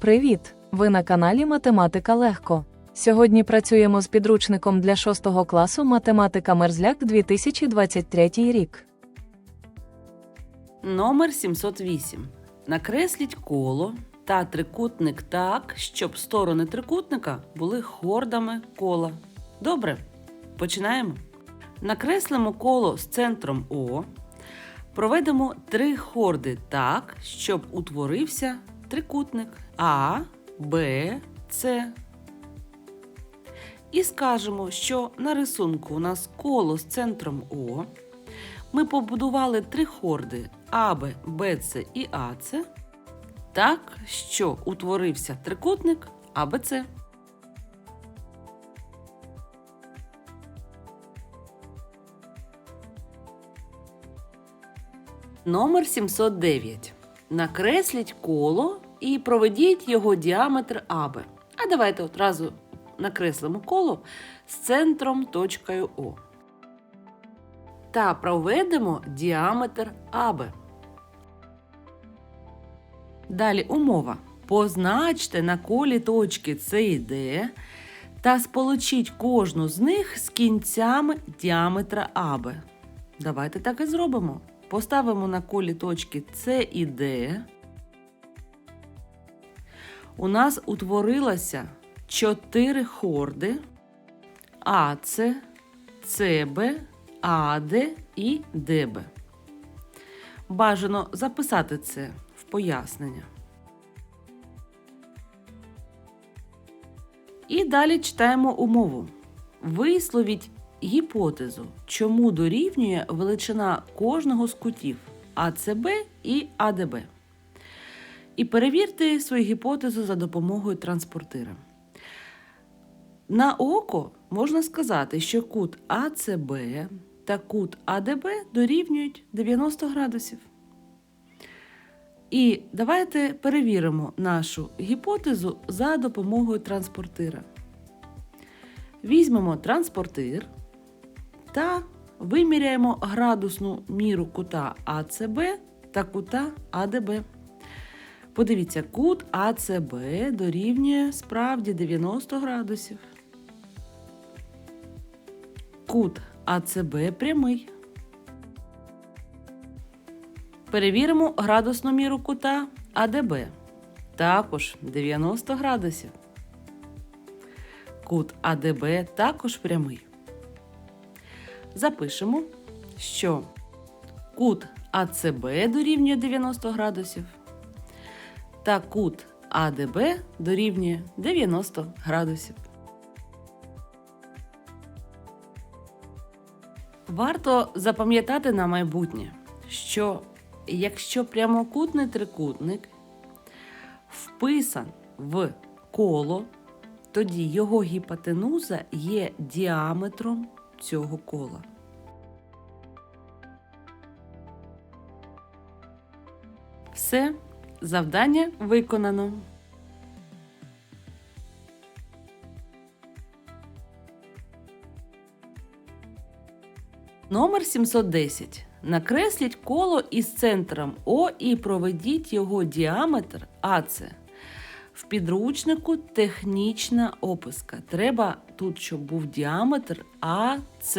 Привіт! Ви на каналі Математика Легко. Сьогодні працюємо з підручником для 6 класу Математика Мерзляк 2023 рік. Номер 708. Накресліть коло та трикутник так, щоб сторони трикутника були хордами кола. Добре, починаємо. Накреслимо коло з центром О. Проведемо три хорди так, щоб утворився трикутник А, Б, С. І скажемо, що на рисунку у нас коло з центром О. Ми побудували три хорди АБ, БЦ і АЦ так, що утворився трикутник АБЦ. Номер 709. Накресліть коло і проведіть його діаметр АБ. А давайте одразу накреслимо коло з центром точкою О та проведемо діаметр АБ. Далі умова. Позначте на колі точки С і Д та сполучіть кожну з них з кінцями діаметра АБ. Давайте так і зробимо. Поставимо на колі точки С і Д. У нас утворилося 4 хорди АЦ, ЦБ, АД і ДБ. Бажано записати це в пояснення. І далі читаємо умову. Висловіть гіпотезу, чому дорівнює величина кожного з кутів АЦБ і АДБ. І перевірте свою гіпотезу за допомогою транспортира. На око можна сказати, що кут АЦБ та кут АДБ дорівнюють 90 градусів. І давайте перевіримо нашу гіпотезу за допомогою транспортира. Візьмемо транспортир та виміряємо градусну міру кута АЦБ та кута АДБ. Подивіться, кут АЦБ дорівнює справді 90 градусів. Кут АЦБ прямий. Перевіримо градусну міру кута АДБ. Також 90 градусів. Кут АДБ також прямий. Запишемо, що кут АЦБ дорівнює 90 градусів. Та кут АДБ дорівнює 90 градусів. Варто запам'ятати на майбутнє, що якщо прямокутний трикутник вписан в коло, тоді його гіпотенуза є діаметром цього кола. Все, завдання виконано. Номер 710. Накресліть коло із центром О і проведіть його діаметр АЦ. В підручнику технічна описка. Треба тут, щоб був діаметр АЦ.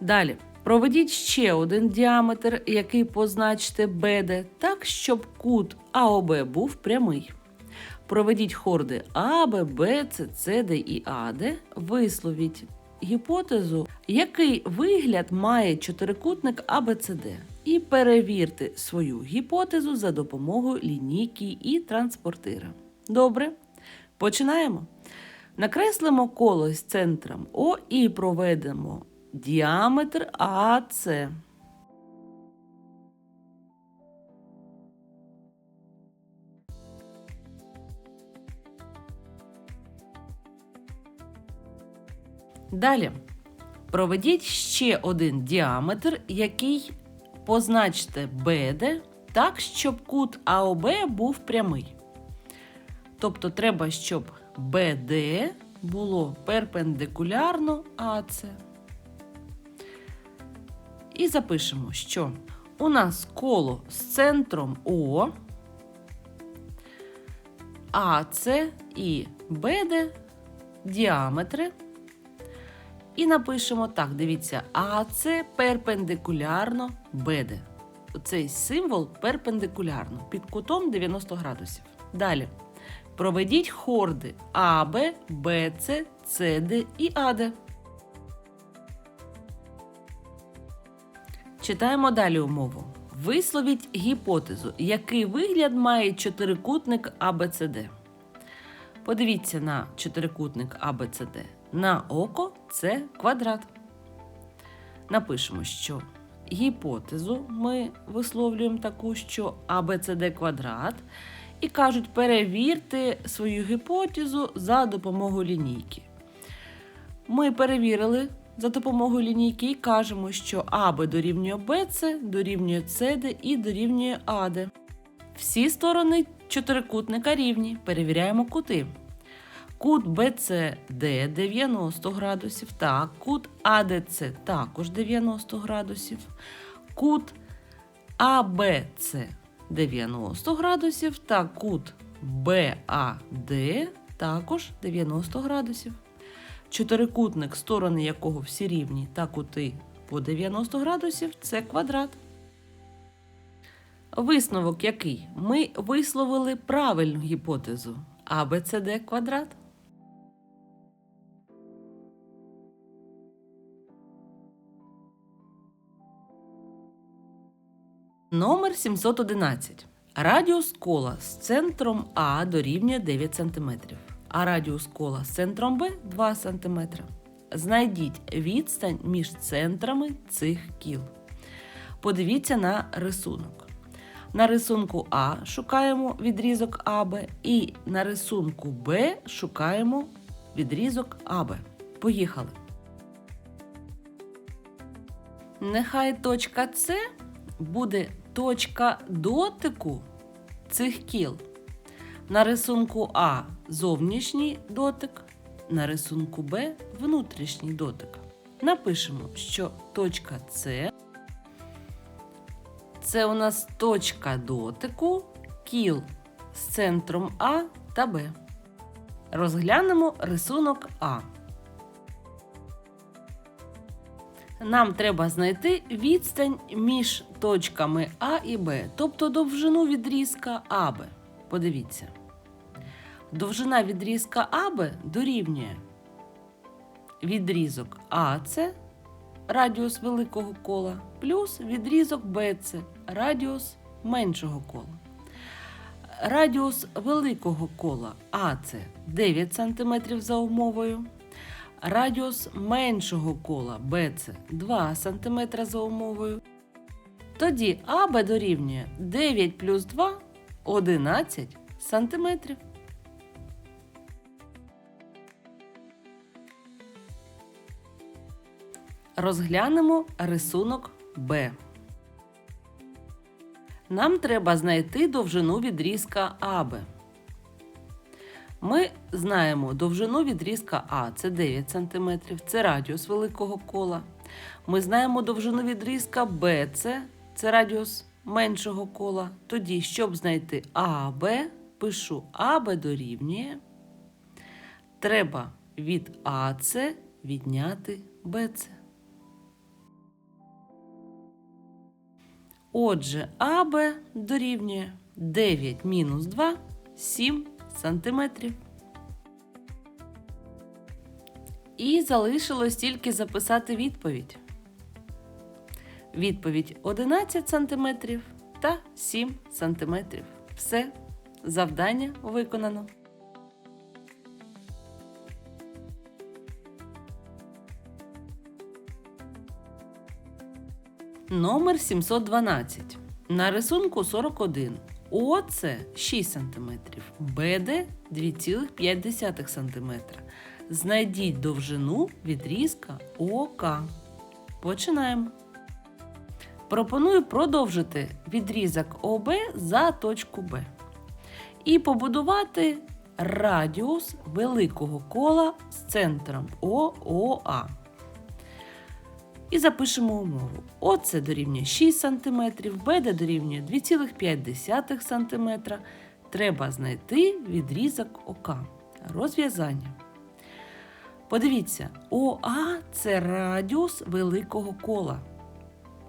Далі. Проведіть ще один діаметр, який позначте БД, так, щоб кут АОБ був прямий. Проведіть хорди АБ, БЦ, СД і АД, висловіть гіпотезу, який вигляд має чотирикутник АБЦД, і перевірте свою гіпотезу за допомогою лінійки і транспортира. Добре, починаємо. Накреслимо коло з центром О і проведемо діаметр АЦ. Далі проведіть ще один діаметр, який позначте BD так, щоб кут АОБ був прямий. Тобто треба, щоб BD було перпендикулярно АЦ. І запишемо, що у нас коло з центром О АС і БД діаметри. І напишемо так: дивіться, АС перпендикулярно БД. Оцей символ перпендикулярно під кутом 90 градусів. Далі. Проведіть хорди АБ, БЦ, СД і АД. Читаємо далі умову. Висловіть гіпотезу, який вигляд має чотирикутник АБЦД. Подивіться на чотирикутник АБЦД. На око це квадрат. Напишемо, що гіпотезу ми висловлюємо таку, що АБЦД квадрат. І кажуть, перевірте свою гіпотезу за допомогою лінійки. Ми перевірили за допомогою лінійки кажемо, що АБ дорівнює БЦ, дорівнює СД і дорівнює АД. Всі сторони чотирикутника рівні. Перевіряємо кути. Кут BCD 90 градусів, так, кут ADC також 90 градусів, кут ABC 90 градусів та кут BAD також 90 градусів. Чотирикутник, сторони якого всі рівні та кути по 90 градусів це квадрат. Висновок який? Ми висловили правильну гіпотезу ABCD квадрат. Номер 711. Радіус кола з центром А дорівнює 9 см, а радіус кола з центром Б 2 см. Знайдіть відстань між центрами цих кіл. Подивіться на рисунок. На рисунку А шукаємо відрізок АБ і на рисунку Б шукаємо відрізок АБ. Поїхали. Нехай точка С буде точка дотику цих кіл. На рисунку А зовнішній дотик, на рисунку Б внутрішній дотик. Напишемо, що точка С це у нас точка дотику кіл з центром А та Б. Розглянемо рисунок А. Нам треба знайти відстань між точками А і Б, тобто довжину відрізка АБ. Подивіться. Довжина відрізка АБ дорівнює відрізок АЦ, радіус великого кола, плюс відрізок БЦ, радіус меншого кола. Радіус великого кола АЦ 9 см за умовою. Радіус меншого кола BC 2 см за умовою. Тоді АБ дорівнює 9 плюс 2 11 см. Розглянемо рисунок Б. Нам треба знайти довжину відрізка АБ. Ми знаємо довжину відрізка А це 9 см, це радіус великого кола. Ми знаємо довжину відрізка БЦ, це радіус меншого кола. Тоді, щоб знайти АБ, пишу АБ дорівнює. Треба від АЦ відняти БЦ. Отже, АБ дорівнює 9 мінус 2 7 сантиметрів. І залишилось тільки записати відповідь. Відповідь 11 сантиметрів та 7 сантиметрів. Все, завдання виконано. Номер 712. На рисунку 41. ОЦ 6 см, БД 2,5 см. Знайдіть довжину відрізка ОК. Починаємо. Пропоную продовжити відрізок ОБ за точку Б. І побудувати радіус великого кола з центром ООА. І запишемо умову. ОЦ дорівнює 6 см, БД дорівнює 2,5 см, треба знайти відрізок ОК. Розв'язання. Подивіться, ОА це радіус великого кола.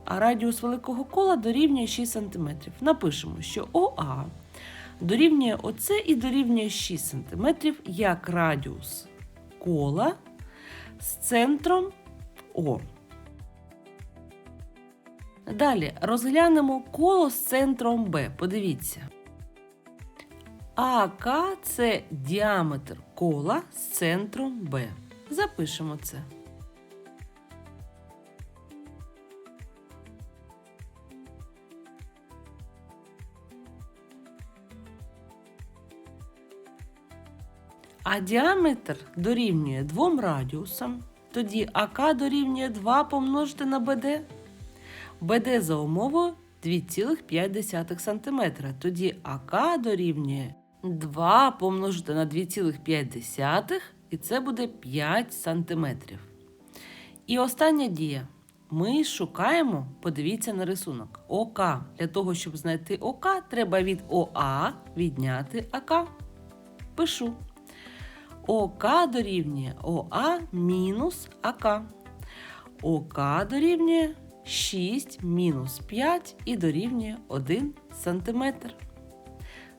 А радіус великого кола дорівнює 6 см. Напишемо, що ОА дорівнює оце і дорівнює 6 см як радіус кола з центром О. Далі розглянемо коло з центром Б. Подивіться. АК це діаметр кола з центром Б. Запишемо це. А діаметр дорівнює двом радіусам. Тоді АК дорівнює 2 помножити на БД. БД за умовою 2,5 см. Тоді АК дорівнює 2 помножити на 2,5 і це буде 5 см. І остання дія. Ми шукаємо, подивіться на рисунок, ОК. Для того, щоб знайти ОК, треба від ОА відняти АК. Пишу. ОК дорівнює ОА мінус АК. ОК дорівнює 6 мінус 5 і дорівнює 1 см.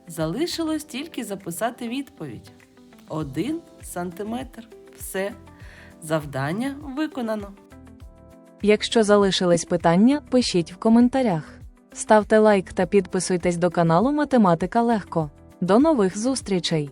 Залишилось тільки записати відповідь. 1 см. Все. Завдання виконано. Якщо залишились питання, пишіть в коментарях. Ставте лайк та підписуйтесь до каналу Математика Легко. До нових зустрічей!